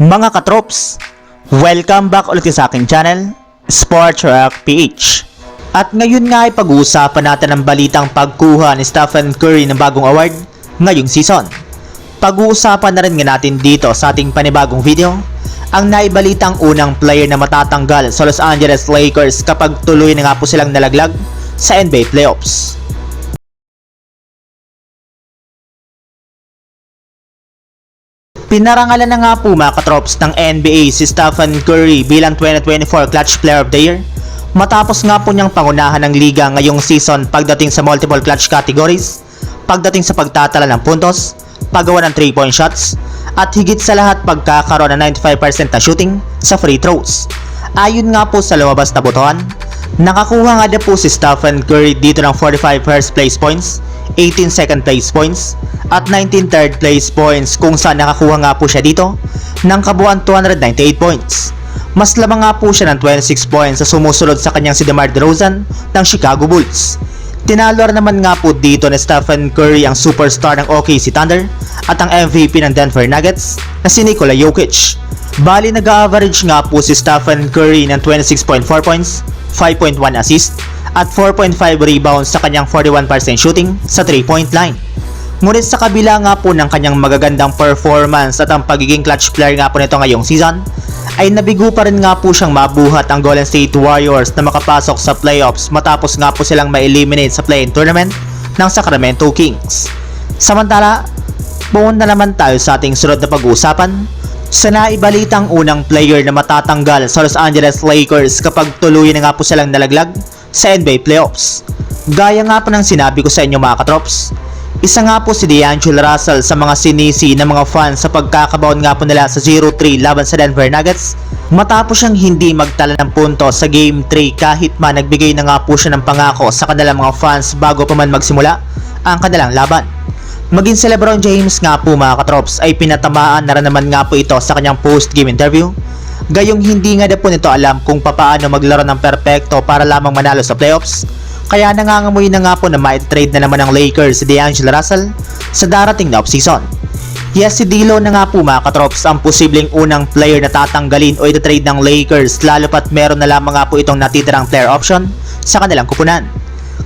Mga katrops, welcome back ulit sa aking channel, Sports Rock PH. At ngayon nga ay pag-uusapan natin ang balitang pagkuha ni Stephen Curry ng bagong award ngayong season. Pag-uusapan na rin nga natin dito sa ating panibagong video, ang naibalitang unang player na matatanggal sa Los Angeles Lakers kapag tuloy na nga po silang nalaglag sa NBA Playoffs. Pinarangalan na nga po mga katrops ng NBA si Stephen Curry bilang 2024 Clutch Player of the Year matapos nga po niyang pangunahan ng liga ngayong season pagdating sa multiple clutch categories, pagdating sa pagtatala ng puntos, paggawa ng 3-point shots, at higit sa lahat pagkakaroon ng 95% na shooting sa free throws. Ayon nga po sa lumabas na botohan, nakakuha nga na po si Stephen Curry dito ng 45 first place points, 18 second place points, at 19 third place points kung saan nakakuha nga po siya dito ng kabuuan 298 points. Mas lamang nga po siya ng 26 points sa sumusunod sa kanyang si DeMar DeRozan ng Chicago Bulls. Tinalo naman nga po dito ni Stephen Curry ang superstar ng OKC Thunder at ang MVP ng Denver Nuggets na si Nikola Jokic. Bali nag-average nga po si Stephen Curry ng 26.4 points, 5.1 assist at 4.5 rebounds sa kanyang 41% shooting sa 3-point line. Ngunit sa kabila nga po ng kanyang magagandang performance at ang pagiging clutch player nga po nito ngayong season, ay nabigo pa rin nga po siyang mabuhat ang Golden State Warriors na makapasok sa playoffs matapos nga po silang ma-eliminate sa play-in tournament ng Sacramento Kings. Samantala, pumunta naman tayo sa ating sunod na pag-uusapan sa naibalitang unang player na matatanggal sa Los Angeles Lakers kapag tuluyan na nga po silang nalaglag sa NBA Playoffs. Gaya nga po ng sinabi ko sa inyo mga katrops, isa nga po si D'Angelo Russell sa mga sinisi ng mga fans sa pagkakabaon nga po nila sa 0-3 laban sa Denver Nuggets matapos siyang hindi magtala ng punto sa Game 3 kahit man nagbigay na nga po siya ng pangako sa kanilang mga fans bago pa man magsimula ang kanilang laban. Maging si Lebron James nga po mga katrops ay pinatamaan na naman nga po ito sa kanyang post-game interview Gayong hindi nga na po nito alam kung papaano maglaro ng perpekto para lamang manalo sa playoffs kaya nangangamoy na nga po na ma-trade na naman ng Lakers si D'Angelo Russell sa darating na offseason. Yes, si Dilo na nga po mga katrops ang posibleng unang player na tatanggalin o itatrade ng Lakers lalo pat meron na lamang nga po itong natitirang player option sa kanilang kupunan.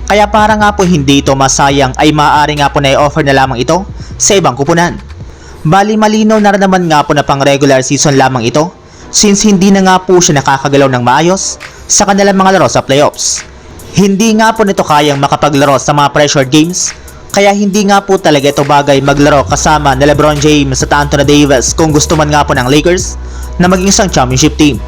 Kaya para nga po hindi ito masayang ay maaari nga po na i-offer na lamang ito sa ibang kupunan. Bali malinaw na naman nga po na pang regular season lamang ito since hindi na nga po siya nakakagalaw ng maayos sa kanilang mga laro sa playoffs. Hindi nga po nito kayang makapaglaro sa mga pressured games, kaya hindi nga po talaga ito bagay maglaro kasama ni Lebron James at Anthony Davis kung gusto man nga po ng Lakers na maging isang championship team.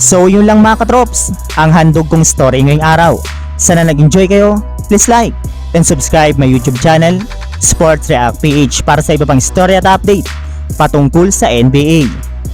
So yun lang mga katrops, ang handog kong story ngayong araw. Sana nag-enjoy kayo, please like and subscribe my YouTube channel, Sports React PH para sa iba pang story at update patungkol sa NBA.